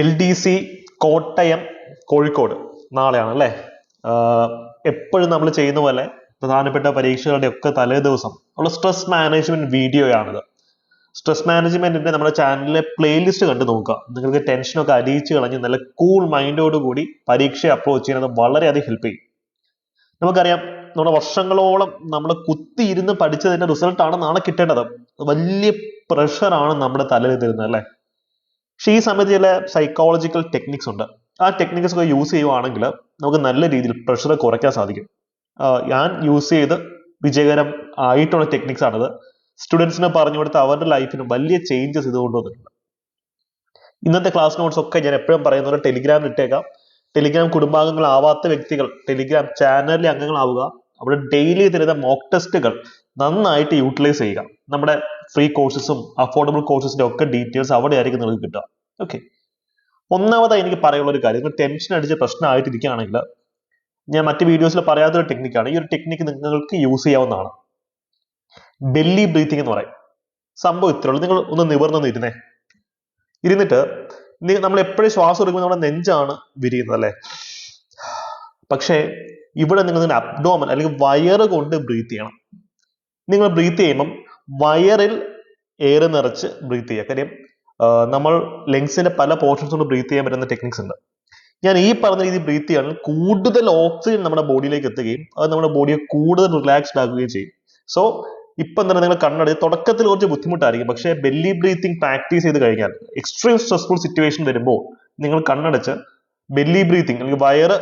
L D C Kottayam Kozhikode നാളെയാണ് അല്ലേ എപ്പോഴും നമ്മൾ ചെയ്യുന്ന പോലെ പ്രധാനപ്പെട്ട പരീക്ഷകളുടെ ഒക്കെ തലേ ദിവസം ഉള്ള സ്ട്രെസ് മാനേജ്മെന്റ് വീഡിയോയാണിത് സ്ട്രെസ് മാനേജ്മെന്റിന്റെ നമ്മുടെ ചാനലിലെ പ്ലേലിസ്റ്റ് കണ്ടു നോക്കുക. നിങ്ങൾക്ക് ടെൻഷനൊക്കെ അടിയിച്ച് കളഞ്ഞ് നല്ല കൂൾ മൈൻഡോട് കൂടി പരീക്ഷയെ അപ്രോച്ച് ചെയ്യുന്നത് വളരെയധികം ഹെൽപ്പ് ചെയ്യും. നമുക്കറിയാം നമ്മുടെ വർഷങ്ങളോളം നമ്മൾ കുത്തിയിരുന്ന് പഠിച്ചതിന്റെ റിസൾട്ടാണ് നാളെ കിട്ടേണ്ടത്. വലിയ പ്രഷറാണ് നമ്മുടെ തലയിൽ തരുന്നത് അല്ലേ? പക്ഷെ ഈ സമയത്ത് ചില സൈക്കോളജിക്കൽ ടെക്നിക്സ് ഉണ്ട്. ആ ടെക്നിക്സ് ഒക്കെ യൂസ് ചെയ്യുവാണെങ്കിൽ നമുക്ക് നല്ല രീതിയിൽ പ്രഷർ കുറയ്ക്കാൻ സാധിക്കും. ഞാൻ യൂസ് ചെയ്ത് വിജയകരം ആയിട്ടുള്ള ടെക്നിക്സ് ആണത്. സ്റ്റുഡൻസിന് പറഞ്ഞു കൊടുത്ത് അവരുടെ ലൈഫിന് വലിയ ചേഞ്ചസ് ഇത് കൊണ്ടുവന്നിട്ടുണ്ട് ഇന്നത്തെ ക്ലാസ് നോട്ട്സ് ഒക്കെ ഞാൻ എപ്പോഴും പറയുന്ന പോലെ ടെലിഗ്രാമിൽ ഇട്ടേക്കാം. ടെലിഗ്രാം കുടുംബാംഗങ്ങളാവാത്ത വ്യക്തികൾ ടെലിഗ്രാം ചാനലിലെ അംഗങ്ങളാവുക. അവിടെ ഡെയിലി തരുന്ന മോക്ക് ടെസ്റ്റുകൾ നന്നായിട്ട് യൂട്ടിലൈസ് ചെയ്യുക. നമ്മുടെ ഫ്രീ കോഴ്സസും അഫോർഡബിൾ കോഴ്സസിന്റെ ഒക്കെ ഡീറ്റെയിൽസ് അവിടെ ആയിരിക്കും നിങ്ങൾക്ക് കിട്ടുക. ഓക്കെ ഒന്നാമതായി എനിക്ക് പറയാനുള്ള ഒരു കാര്യം നിങ്ങൾ ടെൻഷൻ അടിച്ച് പ്രശ്നമായിട്ടിരിക്കുകയാണെങ്കിൽ ഞാൻ മറ്റ് വീഡിയോസിൽ പറയാത്തൊരു ടെക്നിക്കാണ് ഈ ഒരു ടെക്നിക്ക് നിങ്ങൾക്ക് യൂസ് ചെയ്യാവുന്നതാണ്. ബെല്ലി ബ്രീത്തിങ് എന്ന് പറയും. സംഭവം ഇത്രേ ഉള്ളൂ. നിങ്ങൾ ഒന്ന് നിവർന്നു ഇരുന്നേ. ഇരുന്നിട്ട് നമ്മൾ എപ്പോഴും ശ്വാസം എടുക്കുമ്പോൾ നമ്മുടെ നെഞ്ചാണ് വിരിയുന്നത് അല്ലേ? പക്ഷേ ഇവിടെ നിങ്ങൾ അബ്ഡോമൻ അല്ലെങ്കിൽ വയറ് കൊണ്ട് ബ്രീത്ത് ചെയ്യണം. നിങ്ങൾ ബ്രീത്ത് ചെയ്യുമ്പം വയറിൽ എയർ നിറച്ച് ബ്രീത്ത് ചെയ്യുക. കാര്യം നമ്മൾ ലങ്സിന്റെ പല പോർഷൻസ് കൊണ്ട് ബ്രീത്ത് ചെയ്യാൻ പറ്റുന്ന ടെക്നിക്സ് ഉണ്ട്. ഞാൻ ഈ പറഞ്ഞ രീതി ബ്രീത്ത് ചെയ്യുകയാണെങ്കിൽ കൂടുതൽ ഓക്സിജൻ നമ്മുടെ ബോഡിയിലേക്ക് എത്തുകയും അത് നമ്മുടെ ബോഡിയെ കൂടുതൽ റിലാക്സ്ഡ് ആക്കുകയും ചെയ്യും. സോ ഇപ്പം തന്നെ നിങ്ങൾ കണ്ണടച്ച് തുടക്കത്തിൽ കുറച്ച് ബുദ്ധിമുട്ടായിരിക്കും. പക്ഷേ ബെല്ലി ബ്രീത്തിങ് പ്രാക്ടീസ് ചെയ്ത് കഴിഞ്ഞാൽ എക്സ്ട്രീം സ്ട്രെസ്ഫുൾ സിറ്റുവേഷൻ വരുമ്പോൾ നിങ്ങൾ കണ്ണടച്ച് ബെല്ലി ബ്രീത്തിങ് അല്ലെങ്കിൽ വയറ്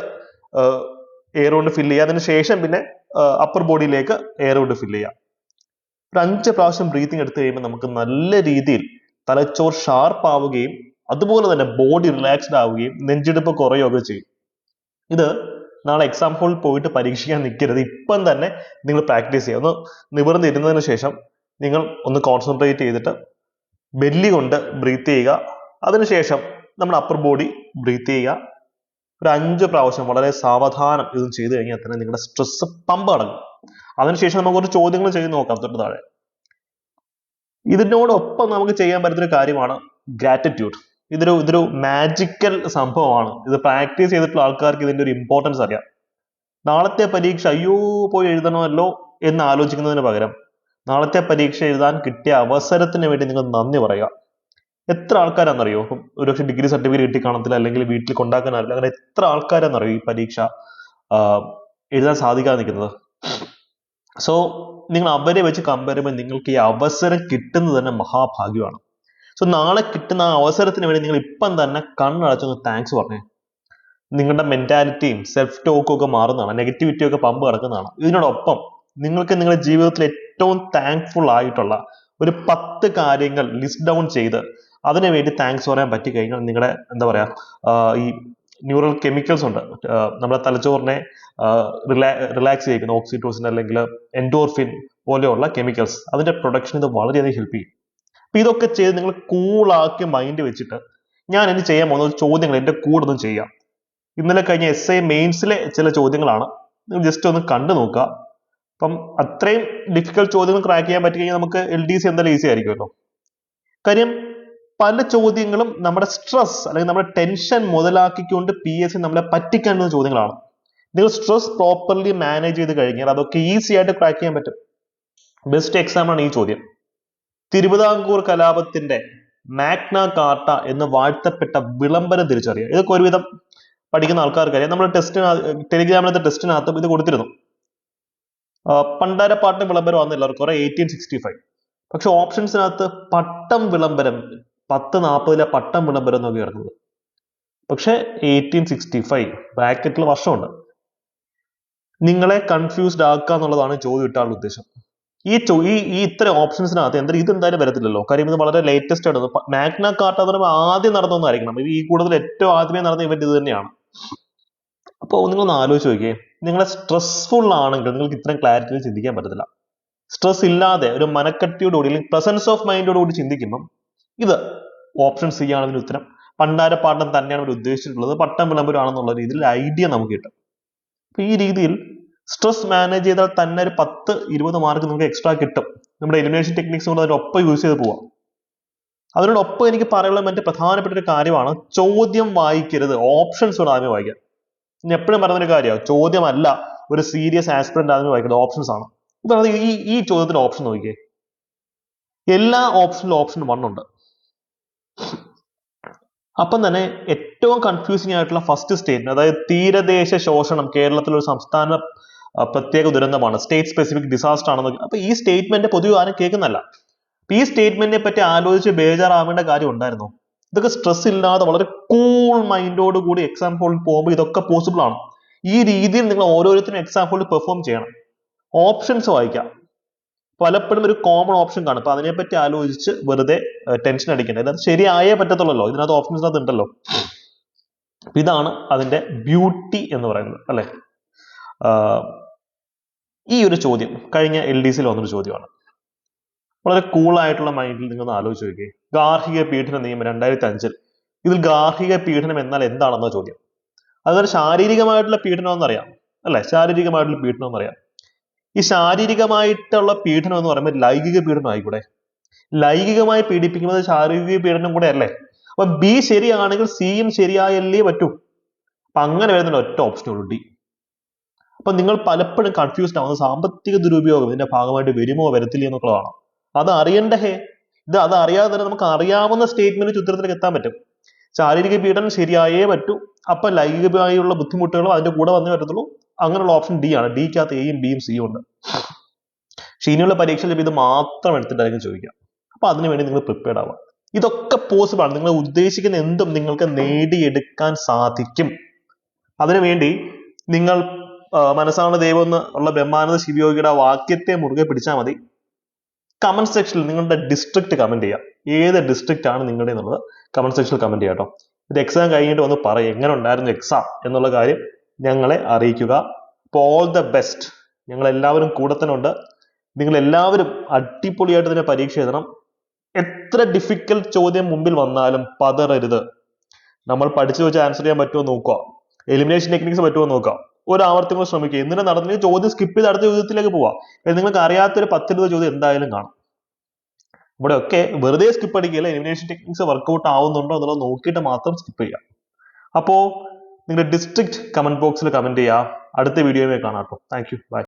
എയർ കൊണ്ട് ഫില്ല് ചെയ്യുക. അതിന് ശേഷം പിന്നെ അപ്പർ ബോഡിയിലേക്ക് എയർ കൊണ്ട് ഫില്ല് ചെയ്യുക. ഒരു അഞ്ച് പ്രാവശ്യം ബ്രീത്തിങ് എടുത്തു കഴിയുമ്പോൾ നമുക്ക് നല്ല രീതിയിൽ തലച്ചോർ ഷാർപ്പ് ആവുകയും അതുപോലെ തന്നെ ബോഡി റിലാക്സ്ഡ് ആവുകയും നെഞ്ചിടിപ്പ് കുറയുകയൊക്കെ ചെയ്യും. ഇത് നാളെ എക്സാം ഹോളിൽ പോയിട്ട് പരീക്ഷിക്കാൻ നിൽക്കരുത് ഇപ്പം തന്നെ നിങ്ങൾ പ്രാക്ടീസ് ചെയ്യുക. ഒന്ന് നിവർന്നിരുന്നതിന് ശേഷം നിങ്ങൾ ഒന്ന് കോൺസെൻട്രേറ്റ് ചെയ്തിട്ട് ബെല്ലി കൊണ്ട് ബ്രീത്ത് ചെയ്യുക. അതിനുശേഷം നമ്മൾ അപ്പർ ബോഡി ബ്രീത്ത് ചെയ്യുക. ഒരു അഞ്ച് പ്രാവശ്യം വളരെ സാവധാനം ഇത് ചെയ്തു കഴിഞ്ഞാൽ തന്നെ നിങ്ങളുടെ സ്ട്രെസ് പമ്പ് അടങ്ങും. അതിനുശേഷം നമുക്ക് കുറച്ച് ചോദ്യങ്ങൾ ചെയ്ത് നോക്കാം തൊട്ട് താഴെ. ഇതിനോടൊപ്പം നമുക്ക് ചെയ്യാൻ പറ്റുന്ന ഒരു കാര്യമാണ് ഗ്രാറ്റിറ്റ്യൂഡ് ഇതൊരു ഇതൊരു മാജിക്കൽ സംഭവമാണ്. ഇത് പ്രാക്ടീസ് ചെയ്തിട്ടുള്ള ആൾക്കാർക്ക് ഇതിന്റെ ഒരു ഇമ്പോർട്ടൻസ് അറിയാം. നാളത്തെ പരീക്ഷ അയ്യോ പോയി എഴുതണമല്ലോ എന്ന് ആലോചിക്കുന്നതിന് പകരം നാളത്തെ പരീക്ഷ എഴുതാൻ കിട്ടിയ അവസരത്തിന് വേണ്ടി നിങ്ങൾ നന്ദി പറയുക. എത്ര ആൾക്കാരാണെന്നറിയോ? ഒരുപക്ഷെ ഡിഗ്രി സർട്ടിഫിക്കറ്റ് കിട്ടി കാണത്തില്ല അല്ലെങ്കിൽ വീട്ടിൽ കൊണ്ടാക്കാൻ അങ്ങനെ എത്ര ആൾക്കാരാണെന്നറിയോ ഈ പരീക്ഷ എഴുതാൻ സാധിക്കാതെ നിൽക്കുന്നത്? സോ നിങ്ങൾ അവരെ വെച്ച് കമ്പയർ ചെയ്യുമ്പോൾ നിങ്ങൾക്ക് ഈ അവസരം കിട്ടുന്നത് തന്നെ മഹാഭാഗ്യമാണ്. സോ നാളെ കിട്ടുന്ന ആ അവസരത്തിന് വേണ്ടി നിങ്ങൾ ഇപ്പം തന്നെ കണ്ണടച്ചൊന്ന് താങ്ക്സ് പറഞ്ഞേ. നിങ്ങളുടെ മെന്റാലിറ്റിയും സെൽഫ് ടോക്കും ഒക്കെ മാറുന്നതാണ്. നെഗറ്റിവിറ്റി ഒക്കെ പമ്പ് കിടക്കുന്നതാണ്. ഇതിനോടൊപ്പം നിങ്ങൾക്ക് നിങ്ങളുടെ ജീവിതത്തിൽ ഏറ്റവും താങ്ക്ഫുൾ ആയിട്ടുള്ള ഒരു പത്ത് കാര്യങ്ങൾ ലിസ്റ്റ് ഡൗൺ ചെയ്ത് അതിനു വേണ്ടി താങ്ക്സ് പറയാൻ പറ്റി കഴിഞ്ഞാൽ നിങ്ങളുടെ എന്താ പറയാ ഈ ന്യൂറൽ കെമിക്കൽസ് ഉണ്ട്. നമ്മുടെ തലച്ചോറിനെ റിലാക്സ് ചെയ്യിക്കുന്ന ഓക്സിറ്റോസിൻ അല്ലെങ്കിൽ എൻഡോർഫിൻ പോലെയുള്ള കെമിക്കൽസ് അതിന്റെ പ്രൊഡക്ഷൻ ഇത് വളരെയധികം ഹെൽപ്പ് ചെയ്യും. അപ്പൊ ഇതൊക്കെ ചെയ്ത് നിങ്ങൾ കൂളാക്കി മൈൻഡ് വെച്ചിട്ട് ഞാൻ ഇനി ചെയ്യാൻ പോകുന്ന ചോദ്യങ്ങൾ എന്റെ കൂടെ ഒന്നും ചെയ്യാം. ഇന്നലെ കഴിഞ്ഞ എസ് ഐ മെയിൻസിലെ ചില ചോദ്യങ്ങളാണ്. നിങ്ങൾ ജസ്റ്റ് ഒന്ന് കണ്ടു നോക്കുക. അപ്പം അത്രയും ഡിഫിക്കൽട്ട് ചോദ്യങ്ങൾ ക്രാക്ക് ചെയ്യാൻ പറ്റി കഴിഞ്ഞാൽ നമുക്ക് എൽ ഡി സി എന്തായാലും ഈസി ആയിരിക്കുമല്ലോ. കാര്യം പല ചോദ്യങ്ങളും നമ്മുടെ സ്ട്രെസ് അല്ലെങ്കിൽ നമ്മുടെ ടെൻഷൻ മുതലാക്കിക്കൊണ്ട് പി എസ് സി നമ്മളെ പറ്റിക്കാനുള്ള ചോദ്യങ്ങളാണ്. നിങ്ങൾ സ്ട്രെസ് പ്രോപ്പർലി മാനേജ് ചെയ്ത് കഴിഞ്ഞാൽ അതൊക്കെ ഈസി ആയിട്ട് ക്രാക്ക് ചെയ്യാൻ പറ്റും. ബെസ്റ്റ് ആണ് ഈ ചോദ്യം. തിരുവിതാംകൂർ കലാപത്തിന്റെ മാഗ്ന കാർട്ട എന്ന് വാഴ്ത്തപ്പെട്ട വിളംബരം തിരിച്ചറിയുക. ഇതൊക്കെ ഒരുവിധം പഠിക്കുന്ന ആൾക്കാർക്ക് അറിയാം നമ്മൾ ടെസ്റ്റിന് ടെലിഗ്രാമിലത്തെ ടെസ്റ്റിനകത്തും ഇത് കൊടുത്തിരുന്നു. പണ്ടാരപ്പാട്ട് വിളംബരം ആണെന്ന് എല്ലാവർക്കും അറിയാം. എയ്റ്റീൻ സിക്സ്റ്റി ഫൈവ് പക്ഷെ ഓപ്ഷൻസിനകത്ത് പട്ടം വിളംബരം പത്ത് നാൽപ്പതിലെ പട്ടം വിളംബരം എന്നൊക്കെ കിടക്കുന്നത്. പക്ഷെ എയ്റ്റീൻ സിക്സ്റ്റി ഫൈവ് ബ്രാക്കറ്റിൽ വർഷമുണ്ട്. നിങ്ങളെ കൺഫ്യൂസ്ഡ് ആക്കുക എന്നുള്ളതാണ് ചോദ്യം ഇട്ടാനുള്ള ഉദ്ദേശം. ഈ ചോ ഈ ഈ ഇത്ര ഓപ്ഷൻസിനകത്ത് എന്തായാലും ഇതെന്തായാലും വരത്തില്ലല്ലോ. കാര്യം ഇത് വളരെ ലേറ്റസ്റ്റ് ആണ്. മാഗ്ന കാർട്ട എന്ന് പറയുമ്പോൾ ആദ്യം നടന്നൊന്നായിരിക്കണം ഈ കൂടുതൽ ഏറ്റവും ആദ്യമേ നടന്ന ഇവന്റ് ഇത് തന്നെയാണ്. അപ്പോൾ നിങ്ങളൊന്ന് ആലോചിച്ച് നോക്കിയേ. നിങ്ങളെ സ്ട്രെസ്ഫുൾ ആണെങ്കിൽ നിങ്ങൾക്ക് ഇത്രയും ക്ലാരിറ്റിയിൽ ചിന്തിക്കാൻ പറ്റത്തില്ല. സ്ട്രെസ് ഇല്ലാതെ ഒരു മനക്കട്ടിയോടുകൂടി അല്ലെങ്കിൽ പ്രസൻസ് ഓഫ് മൈൻഡോടുകൂടി ചിന്തിക്കുമ്പം ഇത് ഓപ്ഷൻ സി ആണ് ഇതിന് ഉത്തരം. പണ്ടാര പണ്ടാരപ്പാട്ടം തന്നെയാണ് ഇവർ ഉദ്ദേശിച്ചിട്ടുള്ളത്. പട്ടം വിളംബരമാണെന്നുള്ള രീതിയിൽ ഐഡിയ നമുക്ക് കിട്ടും. അപ്പൊ ഈ രീതിയിൽ സ്ട്രെസ് മാനേജ് ചെയ്താൽ തന്നെ ഒരു പത്ത് ഇരുപത് മാർക്ക് നമുക്ക് എക്സ്ട്രാ കിട്ടും. നമ്മുടെ എലിമിനേഷൻ ടെക്നിക്സ് കൊണ്ട് അതിനൊപ്പം യൂസ് ചെയ്ത് പോവാം. അതിനോടൊപ്പം എനിക്ക് പറയാനുള്ള മറ്റു പ്രധാനപ്പെട്ട ഒരു കാര്യമാണ്. ചോദ്യം വായിക്കരുത്. ഓപ്ഷൻസ് കൂടെ ആദ്യം വായിക്കുക. ഞാൻ എപ്പോഴും പറയുന്ന ഒരു കാര്യമാണ്. ചോദ്യമല്ല ഒരു സീരിയസ് ആസ്പിറന്റ് ആദ്യമേ വായിക്കുന്നത് ഓപ്ഷൻസ് ആണ്. ഇതാണ് ഈ ഈ ചോദ്യത്തിന്റെ ഓപ്ഷൻ നോക്കിയേ എല്ലാ ഓപ്ഷനിലും ഓപ്ഷൻ വൺ ഉണ്ട്. അപ്പം തന്നെ ഏറ്റവും കൺഫ്യൂസിംഗ് ആയിട്ടുള്ള ഫസ്റ്റ് സ്റ്റേറ്റ്മെന്റ് അതായത് തീരദേശ ശോഷണം കേരളത്തിലെ ഒരു സംസ്ഥാന പ്രത്യേക ദുരന്തമാണ് സ്റ്റേറ്റ് സ്പെസിഫിക് ഡിസാസ്റ്റർ ആണെന്ന് അപ്പൊ ഈ സ്റ്റേറ്റ്മെന്റ് പൊതുവെ ആരും കേൾക്കുന്നല്ല. ഈ സ്റ്റേറ്റ്മെന്റിനെ പറ്റി ആലോചിച്ച് ബേജാറാവേണ്ട കാര്യം ഉണ്ടായിരുന്നു. ഇതൊക്കെ സ്ട്രെസ് ഇല്ലാതെ വളരെ കൂൾ മൈൻഡോട് കൂടി എക്സാം ഹോളിൽ പോകുമ്പോൾ ഇതൊക്കെ പോസിബിൾ ആണ്. ഈ രീതിയിൽ നിങ്ങൾ ഓരോരുത്തരും എക്സാം ഹോളിൽ പെർഫോം ചെയ്യണം. ഓപ്ഷൻസ് വായിക്കാം. പലപ്പോഴും ഒരു കോമൺ ഓപ്ഷൻ കാണും. അപ്പൊ അതിനെപ്പറ്റി ആലോചിച്ച് വെറുതെ ടെൻഷൻ അടിക്കേണ്ട. ഇത് ശരിയായേ പറ്റത്തുള്ളല്ലോ. ഇതിനകത്ത് ഓപ്ഷൻസ് അത് ഉണ്ടല്ലോ ഇതാണ് അതിന്റെ ബ്യൂട്ടി എന്ന് പറയുന്നത് അല്ലെ? ഈ ഒരു ചോദ്യം. കഴിഞ്ഞ എൽ ഡി സിയിൽ വന്നൊരു ചോദ്യമാണ്. വളരെ കൂളായിട്ടുള്ള മൈൻഡിൽ നിങ്ങൾ ആലോചിച്ച് നോക്കിയേ. ഗാർഹിക പീഡന നിയമം രണ്ടായിരത്തി അഞ്ചിൽ ഇതിൽ ഗാർഹിക പീഡനം എന്നാൽ എന്താണെന്ന ചോദ്യം. അതൊരു ശാരീരികമായിട്ടുള്ള പീഡനം എന്നറിയാം അല്ലെ? ശാരീരികമായിട്ടുള്ള പീഡനം എന്നറിയാം ഈ ശാരീരികമായിട്ടുള്ള പീഡനം എന്ന് പറയുമ്പോൾ ലൈംഗിക പീഡനം ആയിക്കൂടെ? ലൈംഗികമായി പീഡിപ്പിക്കുന്നത് ശാരീരിക പീഡനം കൂടെ അല്ലേ? അപ്പൊ ബി ശരിയാണെങ്കിൽ സിയും ശരിയായല്ലേ പറ്റൂ? അപ്പൊ അങ്ങനെ വരുന്ന ഒറ്റ ഓപ്ഷൻ ഉള്ളൂ ഡി അപ്പൊ നിങ്ങൾ പലപ്പോഴും കൺഫ്യൂസ്ഡ് ആവുന്നത് സാമ്പത്തിക ദുരുപയോഗം ഇതിന്റെ ഭാഗമായിട്ട് വരുമോ വരത്തില്ല എന്നുള്ളതാണ്. അത് അറിയണ്ടേ? ഇത് അത് അറിയാതെ തന്നെ നമുക്ക് അറിയാവുന്ന സ്റ്റേറ്റ്മെന്റ് ചിത്രത്തിലേക്ക് എത്താൻ പറ്റും. ശാരീരിക പീഡനം ശരിയായേ പറ്റൂ. അപ്പൊ ലൈംഗികമായുള്ള ബുദ്ധിമുട്ടുകളും അതിന്റെ കൂടെ വന്നേ പറ്റത്തുള്ളൂ. അങ്ങനെയുള്ള ഓപ്ഷൻ ഡി ആണ്. ഡിക്കകത്ത് എയും ബിയും സിയും ഉണ്ട്. പക്ഷെ ഇനിയുള്ള പരീക്ഷയിൽ ഇത് മാത്രം എടുത്തിട്ടായിരിക്കും ചോദിക്കാം അപ്പൊ അതിനുവേണ്ടി നിങ്ങൾ പ്രിപ്പയർഡ് ആവുക. ഇതൊക്കെ പോസിബിൾ ആണ്. നിങ്ങൾ ഉദ്ദേശിക്കുന്ന എന്തും നിങ്ങൾക്ക് നേടിയെടുക്കാൻ സാധിക്കും. അതിനുവേണ്ടി നിങ്ങൾ മനസ്സാണ് ദൈവം എന്ന് ഉള്ള ബ്രഹ്മാനന്ദ ശിവയോഗിയുടെ വാക്യത്തെ മുറുകെ പിടിച്ചാൽ മതി. കമന്റ് സെക്ഷനിൽ നിങ്ങളുടെ ഡിസ്ട്രിക്ട് കമന്റ് ചെയ്യാം. ഏത് ഡിസ്ട്രിക്റ്റ് ആണ് നിങ്ങളുടെ എന്നുള്ളത് കമന്റ് സെക്ഷനിൽ കമന്റ് ചെയ്യാം കേട്ടോ ഇത് എക്സാം കഴിഞ്ഞിട്ട് ഒന്ന് പറയും എങ്ങനെ ഉണ്ടായിരുന്നു എക്സാം എന്നുള്ള കാര്യം ഞങ്ങളെ അറിയിക്കുക. അപ്പോൾ ഓൾ ദ ബെസ്റ്റ് ഞങ്ങൾ എല്ലാവരും കൂടെ തന്നെ ഉണ്ട്. നിങ്ങൾ എല്ലാവരും അടിപൊളിയായിട്ട് തന്നെ പരീക്ഷ എഴുതണം. എത്ര ഡിഫിക്കൽട്ട് ചോദ്യം മുമ്പിൽ വന്നാലും പതറരുത്. നമ്മൾ പഠിച്ചു വെച്ച് ആൻസർ ചെയ്യാൻ പറ്റുമോ നോക്കുക. എലിമിനേഷൻ ടെക്നിക്സ് പറ്റുമോ നോക്കുക. ഒരു ആവർത്തി കൂടെ ശ്രമിക്കുക. എന്തിനാ നടന്നില്ല? ചോദ്യം സ്കിപ്പ് ചെയ്ത് അടുത്ത ചോദ്യത്തിലേക്ക് പോവാം. നിങ്ങൾക്ക് അറിയാത്തൊരു പത്തിരുപത് ചോദ്യം എന്തായാലും കാണും. ഇവിടെ ഒക്കെ വെറുതെ സ്കിപ്പ് അടിക്കില്ല എലിമിനേഷൻ ടെക്നിക്സ് വർക്കൗട്ട് ആവുന്നുണ്ടോ എന്നുള്ളത് നോക്കിയിട്ട് മാത്രം സ്കിപ്പ് ചെയ്യുക. അപ്പോൾ നിങ്ങളുടെ ഡിസ്ട്രിക്ട് കമന്റ് ബോക്സിൽ കമന്റ് ചെയ്യുക. അടുത്ത വീഡിയോയിൽ കാണാം കേട്ടോ. Thank you by